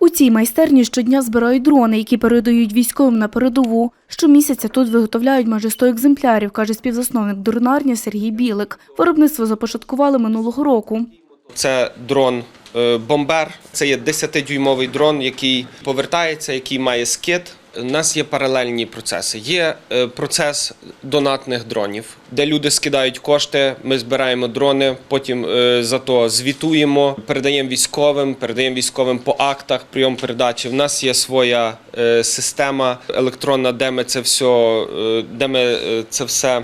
У цій майстерні щодня збирають дрони, які передають військовим на передову. Щомісяця тут виготовляють майже 100 екземплярів, каже співзасновник дронарні Сергій Білик. Виробництво започаткували минулого року. Це дрон е, бомбер. Це є 10-дюймовий дрон, який повертається, який має скид. У нас є паралельні процеси. Є е, процес донатних дронів, де люди скидають кошти. Ми збираємо дрони, потім е, за то звітуємо, передаємо військовим, передаємо військовим по актах прийом передачі. У нас є своя е, система електронна, де ми це все, де ми це все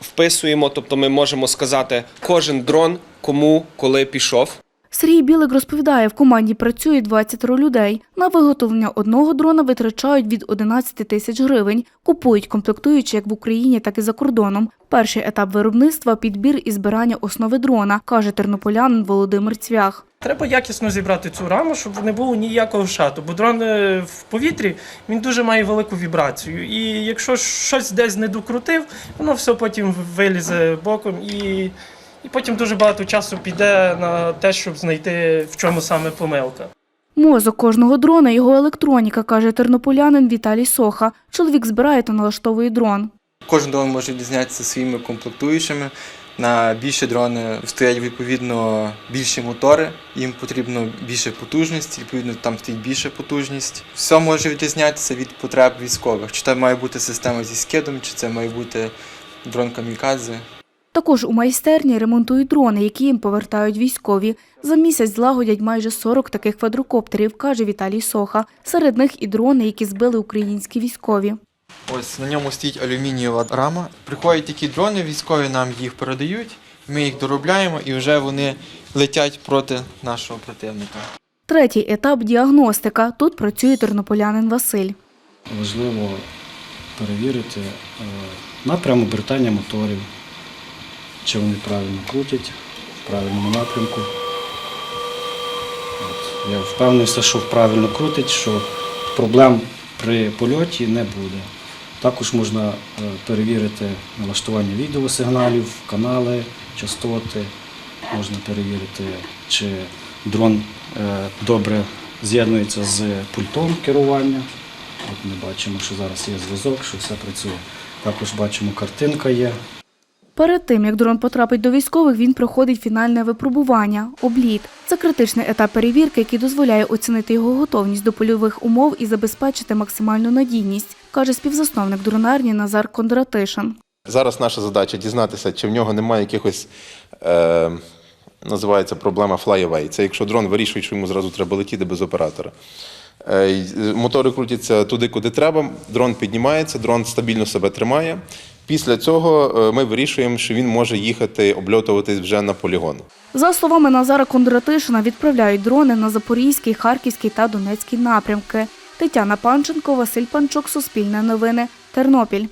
вписуємо. Тобто, ми можемо сказати, кожен дрон кому коли пішов. Сергій Білик розповідає, в команді працює 20 людей. На виготовлення одного дрона витрачають від 11 тисяч гривень. Купують комплектуючі як в Україні, так і за кордоном. Перший етап виробництва підбір і збирання основи дрона, каже тернополянин Володимир Цвях. Треба якісно зібрати цю раму, щоб не було ніякого шату, бо дрон е, в повітрі він дуже має велику вібрацію. І якщо щось десь не докрутив, воно все потім вилізе боком і, і потім дуже багато часу піде на те, щоб знайти в чому саме помилка. Мозок кожного дрона – його електроніка, каже тернополянин Віталій Соха. Чоловік збирає та налаштовує дрон. Кожен дрон може відрізнятися своїми комплектуючими. На більші дрони стоять відповідно більші мотори, їм потрібно більше потужності, відповідно там стоїть більша потужність. Все може відрізнятися від потреб військових. Чи це має бути система зі скидом, чи це має бути дрон камікадзе. Також у майстерні ремонтують дрони, які їм повертають військові. За місяць злагодять майже 40 таких квадрокоптерів, каже Віталій Соха. Серед них і дрони, які збили українські військові. Ось на ньому стоїть алюмінієва рама. Приходять такі дрони, військові нам їх передають, ми їх доробляємо і вже вони летять проти нашого противника. Третій етап – діагностика. Тут працює тернополянин Василь. важливо перевірити е, напрям обертання моторів, чи вони правильно крутять в правильному напрямку. От. Я впевнився, що правильно крутить, що проблем при польоті не буде. Також можна е, перевірити налаштування відеосигналів, канали, частоти. Можна перевірити, чи дрон е, добре з'єднується з пультом керування. От ми бачимо, що зараз є зв'язок, що все працює. Також бачимо, картинка є. Перед тим, як дрон потрапить до військових, він проходить фінальне випробування – обліт. Це критичний етап перевірки, який дозволяє оцінити його готовність до польових умов і забезпечити максимальну надійність, каже співзасновник дронарні Назар Кондратишин. Зараз наша задача дізнатися, чи в нього немає якихось, е, називається проблема fly-away. Це якщо дрон вирішує, що йому зразу треба летіти без оператора. Е, Мотори крутяться туди, куди треба, дрон піднімається, дрон стабільно себе тримає. Після цього е, ми вирішуємо, що він може їхати обльотуватись вже на полігон. За словами Назара Кондратишина, відправляють дрони на Запорізький, Харківський та Донецький напрямки. Тетяна Панченко, Василь Панчук, Суспільне новини, Тернопіль.